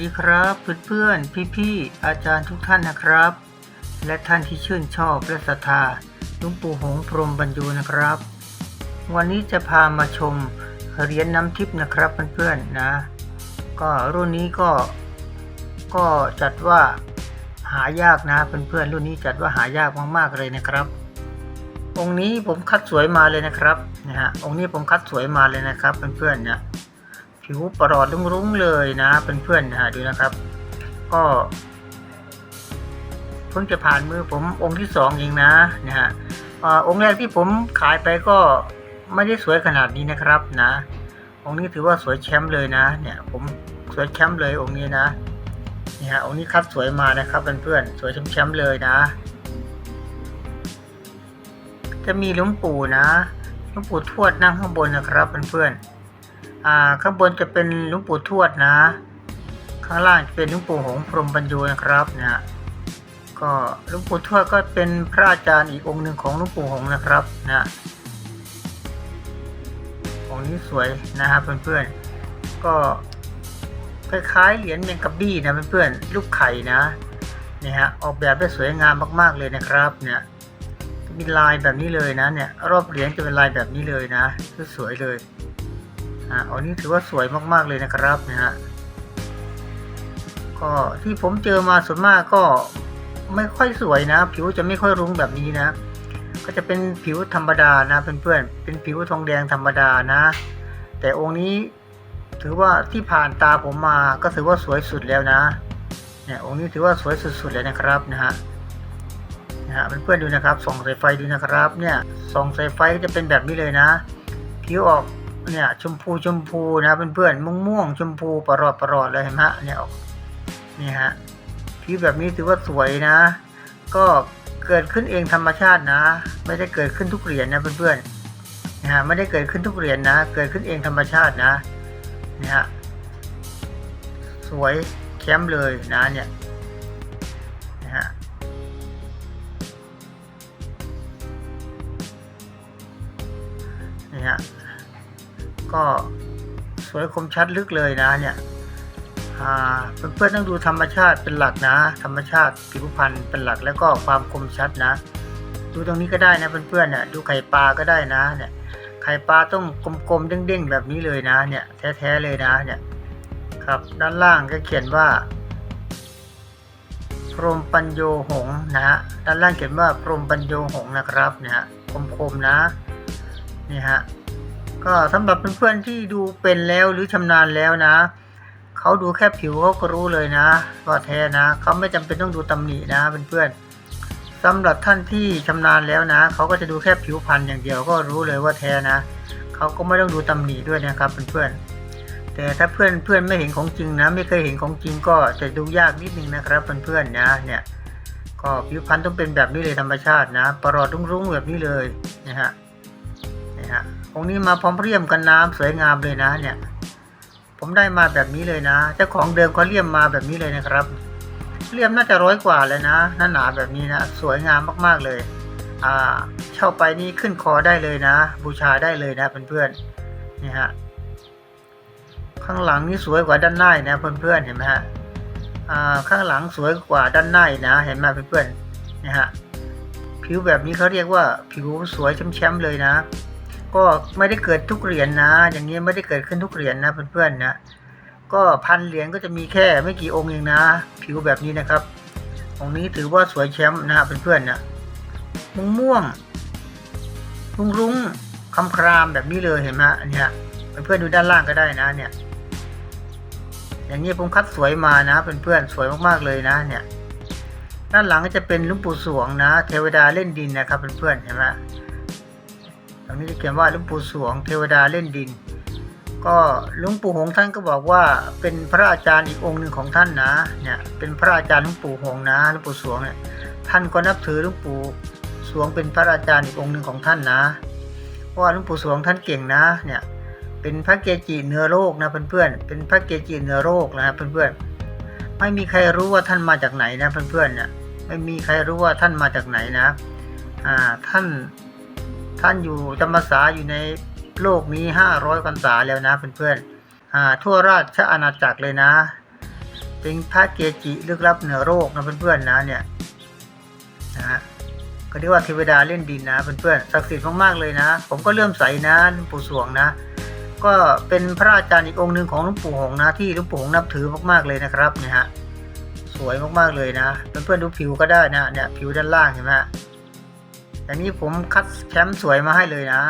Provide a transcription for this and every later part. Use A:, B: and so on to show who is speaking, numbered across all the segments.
A: วัสดีครับเพื่อนๆพี่ๆอาจารย์ทุกท่านนะครับ และท่านที่ชื่นชอบและศรัทธาหลุงปู่หงส์พรมบรรยูนะครับ วันนี้จะพามาชมเหรียญน้ำทิพย์นะครับเพื่อนๆนะ ก็รุ่นนี้ก็ก็จัดว่าหายากนะเพื่อนๆรุ่นนี้จัดว่าหายากมากๆเลยนะครับ องค์นี้ผมคัดสวยมาเลยนะครับนะฮะองค์นี้ผมคัดสวยมาเลยนะครับเพื่อนๆเนะ ผิวประหลอดรุ้งๆเลยนะเพื่อนๆนะดูนะครับ ก็เพิ่งจะผ่านมือผมองค์ที่สองเองนะนะฮะอ่าองค์แรกที่ผมขายไปก็ไม่ได้สวยขนาดนี้นะครับนะ องค์นี้ถือว่าสวยแชมป์เลยนะเนี่ยผมสวยแชมป์เลยองค์นี้นะนี่ฮะองค์นี้คัดสวยมานะครับเพื่อนๆสวยแชมป์เลยนะ จะมีหลวงปู่นะหลวงปู่ทวดนั่งข้างบนนะครับเพื่อนๆ อ่าข้างบนจะเป็นหลวงปู่ทวดนะ ข้างล่างจะเป็นหลวงปู่หงพรหมบรรยูนะครับเนะฮะก็หลวงปู่ทวดก็เป็นพระอาจารย์อีกองค์หนึ่งของหลวงปู่หงนะครับนะองค์นี้สวยนะครับเพื่อนๆก็คล้ายๆเหรียญเมงกะบี้นะเพื่อนๆลูกไข่นะนี่ฮะออกแบบได้สวยงามมากๆเลยนะครับเนี่ยมีลายแบบนี้เลยนะเนี่ยรอบเหรียญจะเป็นลายแบบนี้เลยนะสวยๆเลย อ่าอันนี้ถือว่าสวยมากๆเลยนะครับนะฮะก็ที่ผมเจอมาส่วนมากก็ไม่ค่อยสวยนะ ผิวจะไม่ค่อยรุ้งแบบนี้นะ ก็จะเป็นผิวธรรมดานะเพื่อนๆเป็นผิวทองแดงธรรมดานะ แต่องค์นี้ถือว่าที่ผ่านตาผมมาก็ถือว่าสวยสุดแล้วนะเนี่ยองค์นี้ถือว่าสวยสุดๆเลยนะครับนะฮะนะฮะเพื่อนๆดูนะครับส่องสายไฟดูนะครับเนี่ยส่องสายไฟก็จะเป็นแบบนี้เลยนะ ผิวออก เนี่ยชมพูชมพูนะเพื่อนๆม่วงม่วงชมพูประหลอดประหลอดเลยเห็นไหมเนี่ยนี่ฮะผิวแบบนี้ถือว่าสวยนะ ก็เกิดขึ้นเองธรรมชาตินะ ไม่ได้เกิดขึ้นทุกเหรียญนะเพื่อนๆนะฮะไม่ได้เกิดขึ้นทุกเหรียญนะเกิดขึ้นเองธรรมชาตินะนี่ฮะสวยแคมป์เลยนะเนี่ยนะฮะนี่ฮะ ก็สวยคมชัดลึกเลยนะเนี่ยเพื่อนๆต้องดูธรรมชาติเป็นหลักนะ ธรรมชาติผิวพรรณเป็นหลักแล้วก็ความคมชัดนะ ดูตรงนี้ก็ได้นะเพื่อนๆเนี่ยดูไข่ปลาก็ได้นะเนี่ยไข่ปลาต้องกลมๆเด้งๆแบบนี้เลยนะเนี่ยแท้ๆเลยนะเนี่ยครับด้านล่างก็เขียนว่าพรหมปัญโยหงนะฮะด้านล่างเขียนว่าพรหมปัญโยหงนะครับเนี่ยคมๆนะนี่ฮะ ก็สำหรับเพื่อนๆที่ดูเป็นแล้วหรือชำนาญแล้วนะ เขาดูแค่ผิวเขาก็รู้เลยนะว่าแท้นะ เขาไม่จำเป็นต้องดูตำหนินะเพื่อนๆสำหรับท่านที่ชำนาญแล้วนะ เขาก็จะดูแค่ผิวพรรณอย่างเดียวก็รู้เลยว่าแท้นะ เขาก็ไม่ต้องดูตำหนิด้วยนะครับเพื่อนๆ แต่ถ้าเพื่อนเพื่อนไม่เห็นของจริงนะ ไม่เคยเห็นของจริงก็จะดูยากนิดนึงนะครับเพื่อนๆนะเนี่ยก็ผิวพรรณต้องเป็นแบบนี้เลยธรรมชาตินะ ประหลอดรุ้งๆแบบนี้เลยนะฮะนะฮะ องนี้มาพร้อมเรียมกันน้ำสวยงามเลยนะเนี่ย ผมได้มาแบบนี้เลยนะ เจ้าของเดิมเขาเรียมมาแบบนี้เลยนะครับ เรียมน่าจะร้อยกว่าเลยนะหนาหนาแบบนี้นะสวยงามมากๆเลย อ่าเช่าไปนี่ขึ้นคอได้เลยนะ บูชาได้เลยนะเพื่อนๆนี่ฮะข้างหลังนี่สวยกว่าด้านหน้านะเพื่อนๆเห็นไหมฮะอ่าข้างหลังสวยกว่าด้านหน้านะ เห็นไหมเพื่อนๆนี่ฮะผิวแบบนี้เขาเรียกว่าผิวสวยแชมป์ๆเลยนะ ก็ไม่ได้เกิดทุกเหรียญนะ อย่างนี้ไม่ได้เกิดขึ้นทุกเหรียญนะเพื่อนๆนะก็พันเหรียญก็จะมีแค่ไม่กี่องค์เองนะ ผิวแบบนี้นะครับองค์นี้ถือว่าสวยแชมป์นะเพื่อนๆนะม่วงม่วงรุ้งรุ้งคำครามแบบนี้เลยเห็นไหมอันเนี้ยเพื่อนๆดูด้านล่างก็ได้นะเนี่ย อย่างนี้ผมคัดสวยมานะเพื่อนๆสวยมากๆเลยนะเนี่ยด้านหลังก็จะเป็นลุงปู่สวงนะ เทวดาเล่นดินนะครับเพื่อนๆเห็นไหม ตรงนี้จะเขียนว่าหลวงปู่สวงเทวดาเล่นดิน ก็หลวงปู่หงส์ท่านก็บอกว่าเป็นพระอาจารย์อีกองค์หนึ่งของท่านนะเนี่ยเป็นพระอาจารย์หลวงปู่หงส์นะหลวงปู่สวงเนี่ยท่านก็นับถือหลวงปู่สวงเป็นพระอาจารย์อีกองค์หนึ่งของท่านนะเพราะว่าหลวงปู่สวงท่านเก่งนะเนี่ยเป็นพระเกจิเหนือโลกนะเพื่อนๆเป็นพระเกจิเหนือโลกนะเพื่อนๆไม่มีใครรู้ว่าท่านมาจากไหนนะเพื่อนๆเนี่ยไม่มีใครรู้ว่าท่านมาจากไหนนะอ่าท่าน ท่านอยู่จำพรรษาอยู่ในโลกนี้ห้าร้อยพรรษาแล้วนะเพื่อนๆอ่าทั่วราชอาณาจักรเลยนะ เป็นพระเกจิลึกลับเหนือโลกนะเพื่อนๆนะเนี่ยนะฮะก็เรียกว่าเทวดาเล่นดินนะเพื่อนๆศักดิ์สิทธิ์มากๆเลยนะ ผมก็เลื่อมใสนะหลวงปู่สวงนะ ก็เป็นพระอาจารย์อีกองค์หนึ่งของหลวงปู่หงนะที่หลวงปู่หงนับถือมากๆเลยนะครับเนี่ยฮะสวยมากๆเลยนะเพื่อนๆดูผิวก็ได้นะเนี่ยผิวด้านล่างเห็นไหม ฮะอันนี้ผมคัดแชมป์สวยมาให้เลยนะ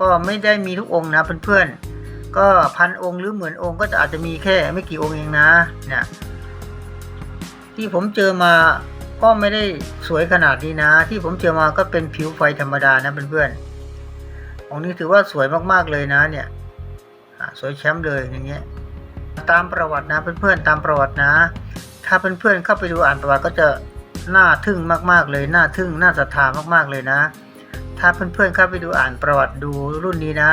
A: ก็ไม่ได้มีทุกองค์นะเพื่อนๆ ก็พันองค์หรือหมื่นองค์ก็จะอาจจะมีแค่ไม่กี่องค์เองนะ เนี่ย ที่ผมเจอมาก็ไม่ได้สวยขนาดนี้นะ ที่ผมเจอมาก็เป็นผิวไฟธรรมดานะเพื่อนๆ องค์นี้ถือว่าสวยมากๆเลยนะเนี่ยสวยแชมป์เลยอย่างเงี้ย ตามประวัตินะเพื่อนๆตามประวัตินะ ถ้าเพื่อนๆเข้าไปดูอ่านประวัติก็จะ น่าทึ่งมากๆเลยน่าทึ่งน่าศรัทธามากๆเลยนะ ถ้าเพื่อนๆเข้าไปดูอ่านประวัติดูรุ่นนี้นะ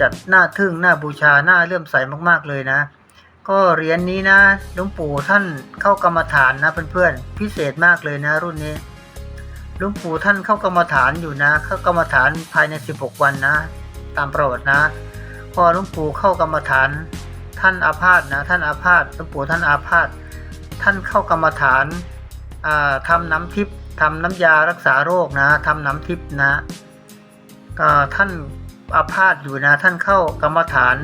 A: จะน่าทึ่งน่าบูชาน่าเลื่อมใสมากๆเลยนะ ก็เหรียญนี้นะหลวงปู่ท่านเข้ากรรมฐานนะเพื่อนๆพิเศษมากเลยนะ รุ่นนี้หลวงปู่ท่านเข้ากรรมฐานอยู่นะ เข้ากรรมฐานภายใน 16 วันนะ ตามประวัตินะ พอหลวงปู่เข้ากรรมฐาน ท่านอาพาธนะ ท่านอาพาธหลวงปู่ท่านอาพาธท่านเข้ากรรมฐาน ทำน้ำทิพย์ทำน้ำยารักษาโรคนะทำน้ำทิพย์นะก็ท่านอาพาธอยู่นะท่านเข้ากรรมฐาน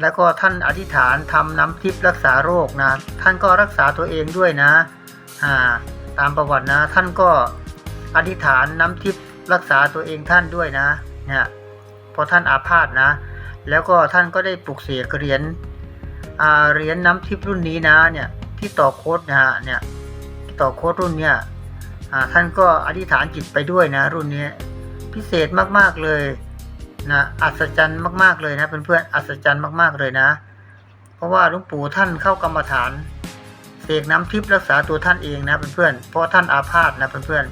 A: แล้วก็ท่านอธิษฐานทำน้ำทิพย์รักษาโรคนะท่านก็รักษาตัวเองด้วยนะาตามประวัตินะท่านก็อธิษฐานน้ำทิพย์รักษาตัวเองท่านด้วยนะเนี่ยพอท่านอาพาธนะ แล้วก็ท่านก็ได้ปลุกเสกเหรียญเหรียญน้ำทิพย์รุ่นนี้นะเนี่ยที่ต่อโค้ดนะฮะเนี่ย ต่อโค้ดรุ่นเนี้ยท่านก็อธิษฐานจิตไปด้วยนะ รุ่นนี้พิเศษมากๆเลยนะอัศจรรย์มากๆเลยนะเพื่อนๆอัศจรรย์มากๆเลยนะ เพราะว่าหลวงปู่ท่านเข้ากรรมฐานเสกน้ำทิพย์รักษาตัวท่านเองนะเพื่อนๆเพราะท่านอาพาธนะเพื่อน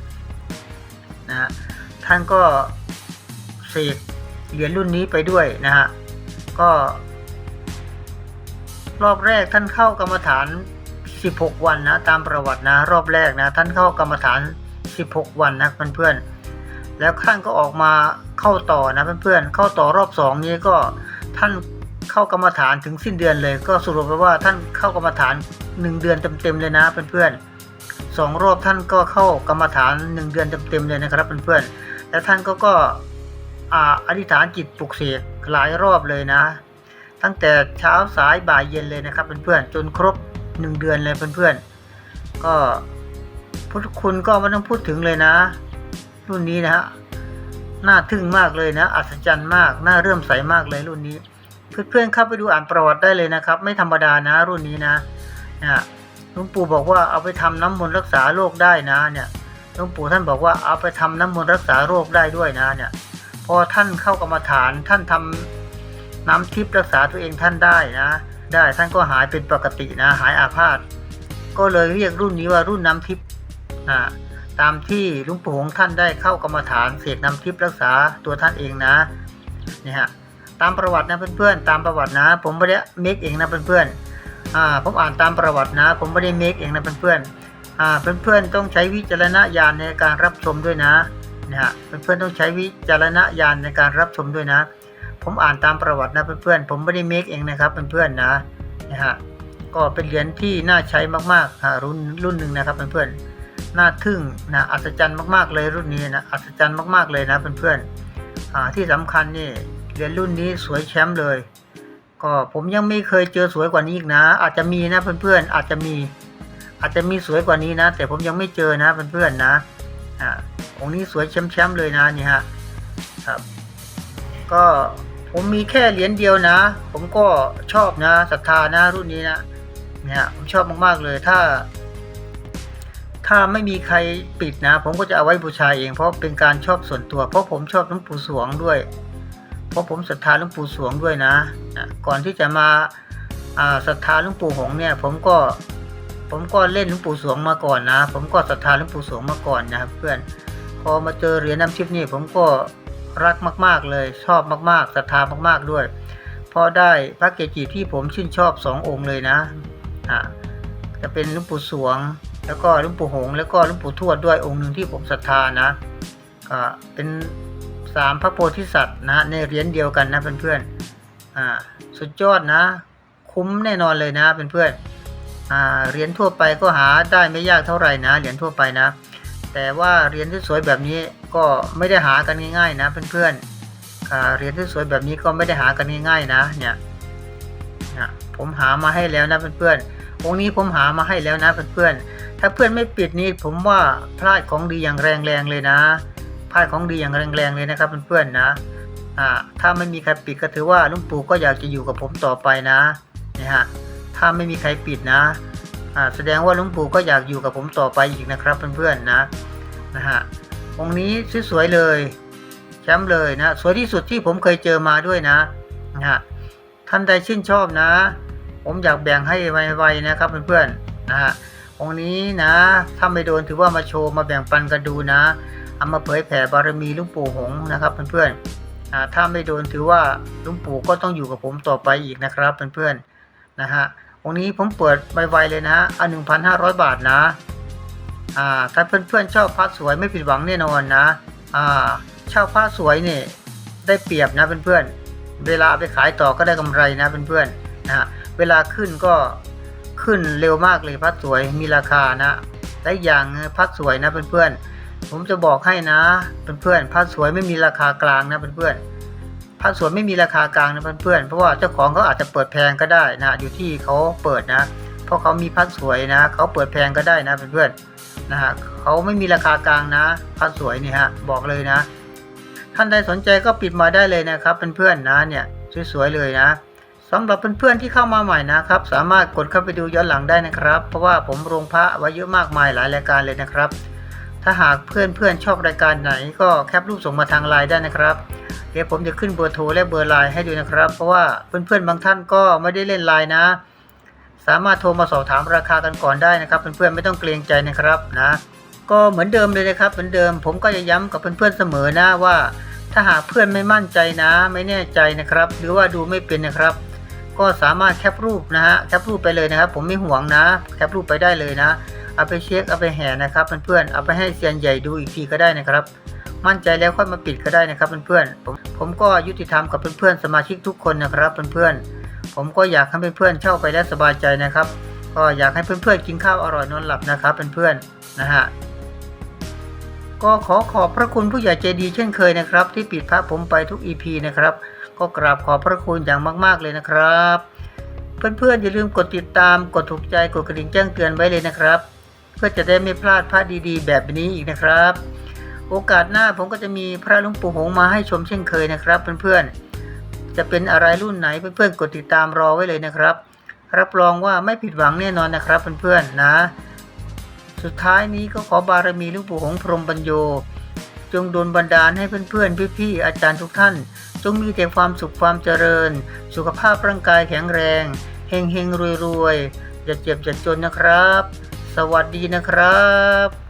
A: ๆนะท่านก็เสกเหรียญรุ่นนี้ไปด้วยนะฮะก็ รอบแรกท่านเข้ากรรมฐาน 16 วันนะตามประวัตินะรอบแรกนะท่านเข้ากรรมฐาน 16 วันนะเพื่อนๆแล้วท่านก็ออกมาเข้าต่อนะเพื่อนๆเข้าต่อรอบสองนี้ก็ท่านเข้ากรรมฐานถึงสิ้นเดือนเลย ก็สรุปไปว่าท่านเข้ากรรมฐาน 1 เดือนเต็มๆเลยนะเพื่อนๆสองรอบท่านก็เข้ากรรมฐาน 1 เดือนเต็มๆเลยนะครับเพื่อนๆ แล้วท่านก็ก็อ่าอธิษฐานจิตปลุกเสกหลายรอบเลยนะ ตั้งแต่เช้าสายบ่ายเย็นเลยนะครับเพื่อนๆ จนครบ หนึ่งเดือนเลยเพื่อนๆ ก็พุทธคุณก็ไม่ต้องพูดถึงเลยนะ รุ่นนี้นะฮะน่าทึ่งมากเลยนะ อัศจรรย์มาก น่าเรื่มใสมากเลยรุ่นนี้ เพื่อนๆเข้าไปดูอ่านประวัติได้เลยนะครับ ไม่ธรรมดานะรุ่นนี้นะนะหลวงปู่บอกว่าเอาไปทำน้ำมนต์รักษาโรคได้นะเนี่ยหลวงปู่ท่านบอกว่าเอาไปทำน้ำมนต์รักษาโรคได้ด้วยนะเนี่ยพอท่านเข้ากรรมฐานท่านทำน้ำทิพย์รักษาตัวเองท่านได้นะ ได้ท่านก็หายเป็นปกตินะหายอาพาธก็เลยเรียกรุ่นนี้ว่ารุ่นน้ำทิพย์อ่าตามที่ลุงปู่ของท่านได้เข้ากรรมฐานเสกน้ำทิพย์รักษาตัวท่านเองนะนี่ฮะตามประวัตินะเพื่อนๆตามประวัตินะ ผมไม่ได้เมคเองนะเพื่อนๆอ่าผมอ่านตามประวัตินะ ผมไม่ได้เมคเองนะเพื่อนๆอ่าเพื่อนๆต้องใช้วิจารณญาณในการรับชมด้วยนะนะฮะเพื่อนๆต้องใช้วิจารณญาณในการรับชมด้วยนะ ผมอ่านตามประวัตินะเพื่อนๆผมไม่ได้เมคเองนะครับเพื่อนๆนะนะฮะก็เป็นเหรียญที่น่าใช้มากๆฮะรุ่นรุ่นหนึ่งนะครับเพื่อนๆน่าทึ่งนะอัศจรรย์มากๆเลยรุ่นนี้นะอัศจรรย์มากๆเลยนะเพื่อนๆอ่าที่สำคัญนี่เหรียญรุ่นนี้สวยแชมป์เลย ก็ผมยังไม่เคยเจอสวยกว่านี้อีกนะ อาจจะมีนะเพื่อนๆอาจจะมีอาจจะมีสวยกว่านี้นะ แต่ผมยังไม่เจอนะเพื่อนๆนะอ่าองค์นี้สวยแชมป์ๆเลยนะนี่ฮะครับก็ ผมมีแค่เหรียญเดียวนะ ผมก็ชอบนะศรัทธานะรุ่นนี้นะเนี่ยผมชอบมากๆเลยถ้า ถ้าไม่มีใครปิดนะ ผมก็จะเอาไว้บูชาเองเพราะเป็นการชอบส่วนตัว เพราะผมชอบหลวงปู่สวงด้วย เพราะผมศรัทธาหลวงปู่สวงด้วยนะนะก่อนที่จะมาศรัทธาหลวงปู่หงเนี่ยผมก็ผมก็เล่นหลวงปู่สวงมาก่อนนะ ผมก็ศรัทธาหลวงปู่สวงมาก่อนนะครับเพื่อนพอมาเจอเหรียญน้ำทิพย์นี่ผมก็ รักมาก ๆ เลยชอบมากๆศรัทธามาก ๆ ด้วย พอได้พระเกจิที่ผมชื่นชอบสององค์เลยนะอ่าจะเป็นหลวงปู่สวง แล้วก็หลวงปู่หง แล้วก็หลวงปู่ทวดด้วยองค์หนึ่งที่ผมศรัทธานะก็เป็นสามพระโพธิสัตว์นะในเหรียญเดียวกันนะเพื่อนๆอ่าสุดยอดนะคคุ้มแน่นอนเลยนะเพื่อนๆอ่าเหรียญทั่วไปก็หาได้ไม่ยากเท่าไหร่นะเหรียญทั่วไปนะ แต่ว่าเหรียญที่สวยแบบนี้ก็ไม่ได้หากันง่ายๆนะเพื่อนๆเหรียญที่สวยแบบนี้ก็ไม่ได้หากันง่ายๆนะเนี่ยนะผมหามาให้แล้วนะเพื่อนๆองค์นี้ผมหามาให้แล้วนะเพื่อนๆถ้าเพื่อนไม่ปิดนี่ผมว่าพลาดของดีอย่างแรงๆเลยนะพลาดของดีอย่างแรงๆเลยนะครับเพื่อนๆนะถ้าไม่มีใครปิดก็ถือว่าลุงปู่ก็อยากจะอยู่กับผมต่อไปนะนี่ฮะถ้าไม่มีใครปิดนะ อ่าแสดงว่าหลุงปู่ก็อยากอยู่กับผมต่อไปอีกนะครับเพื่อนๆนะนะฮะองค์นี้สวยๆเลยแชมป์เลยนะสวยที่สุดที่ผมเคยเจอมาด้วยนะนะฮะท่านใดชื่นชอบนะ ผมอยากแบ่งให้ไวๆนะครับเพื่อนๆนะฮะองค์นี้นะถ้าไม่โดนถือว่ามาโชว์มาแบ่งปันกันดูนะเอามาเผยแผ่บารมีลุงปู่หงนะครับเพื่อนๆอ่าถ้าไม่โดนถือว่าลุงปู่ก็ต้องอยู่กับผมต่อไปอีกนะครับเพื่อนๆนะฮะ องนี้ผมเปิดไวๆเลยนะอันหนึ่งพันห้าร้อยบาทนะ อ่าถ้าเพื่อนๆชอบพระสวยไม่ผิดหวังแน่นอนนะ อ่าเช่าพระสวยนี่ได้เปรียบนะเพื่อนๆ เวลาไปขายต่อก็ได้กำไรนะเพื่อนๆนะเวลาขึ้นก็ขึ้นเร็วมากเลยพระสวยมีราคานะและอีกอย่างพระสวยนะเพื่อนๆผมจะบอกให้นะเพื่อนๆพระสวยไม่มีราคากลางนะเพื่อนๆ พระสวยไม่มีราคากลางนะเพื่อนๆ เพราะว่าเจ้าของเขาอาจจะเปิดแพงก็ได้นะอยู่ที่เขาเปิดนะ เพราะเขามีพระสวยนะเขาเปิดแพงก็ได้นะเพื่อนๆนะฮะเขาไม่มีราคากลางนะพระสวยนี่ฮะบอกเลยนะ ท่านใดสนใจก็ปิดมาได้เลยนะครับเพื่อนๆนะเนี่ยสวยๆเลยนะสำหรับเพื่อนๆที่เข้ามาใหม่นะครับ สามารถกดเข้าไปดูย้อนหลังได้นะครับ เพราะว่าผมลงพระไว้เยอะมากมายหลายรายการเลยนะครับ ถ้าหากเพื่อนๆชอบรายการไหนก็แคปรูปส่งมาทางไลน์ได้นะครับ เดี๋ยวผมจะขึ้นเบอร์โทรและเบอร์ไลน์ให้ดูนะครับ เพราะว่าเพื่อนๆบางท่านก็ไม่ได้เล่นไลน์นะ สามารถโทรมาสอบถามราคากันก่อนได้นะครับ เพื่อนๆไม่ต้องเกรงใจนะครับนะ ก็เหมือนเดิมเลยนะครับ เหมือนเดิม ผมก็จะย้ำกับเพื่อนๆเสมอนะว่า ถ้าหากเพื่อนไม่มั่นใจนะ ไม่แน่ใจนะครับ หรือว่าดูไม่เป็นนะครับ ก็สามารถแคปรูปนะฮะแคปรูปไปเลยนะครับ ผมไม่ห่วงนะ แคปรูปไปได้เลยนะ เอาไปเช็คเอาไปแห่นะครับเพื่อนๆเอาไปให้เซียนใหญ่ดูอีกทีก็ได้นะครับ มั่นใจแล้วค่อยมาปิดก็ได้นะครับเพื่อนๆผมผมก็ยุติธรรมกับเพื่อนๆสมาชิกทุกคนนะครับเพื่อนๆผมก็อยากให้เพื่อนๆเช่าไปแล้วสบายใจนะครับ ก็อยากให้เพื่อนๆกินข้าวอร่อยนอนหลับนะครับเพื่อนๆนะฮะก็ขอขอบพระคุณผู้ใหญ่ใจดีเช่นเคยนะครับ ที่ปิดพระผมไปทุก EP นะครับ ก็กราบขอบพระคุณอย่างมาก ๆเลยนะครับ เพื่อนๆอย่าลืมกดติดตามกดถูกใจกดกระดิ่งแจ้งเตือนไว้เลยนะครับ พื่อจะได้ไม่พลาดพระดีๆ แบบนี้อีกนะครับ โอกาสหน้าผมก็จะมีพระลุงปู่หงมาให้ชมเช่นเคยนะครับ เพื่อนๆ จะเป็นอะไรรุ่นไหนเพื่อนๆกดติดตามรอไว้เลยนะครับ รับรองว่าไม่ผิดหวังแน่นอนนะครับเพื่อนๆนะ สุดท้ายนี้ก็ขอบารมีลวงปู่หงพรหมปัญโย จงดลบันดาลให้เพื่อนๆ พี่ๆ อาจารย์ทุกท่าน จงมีแต่ความสุขความเจริญ สุขภาพร่างกายแข็งแรงเฮงเฮงรวยรวยๆอย่าเจ็บอย่าจนนะครับ สวัสดีนะครับ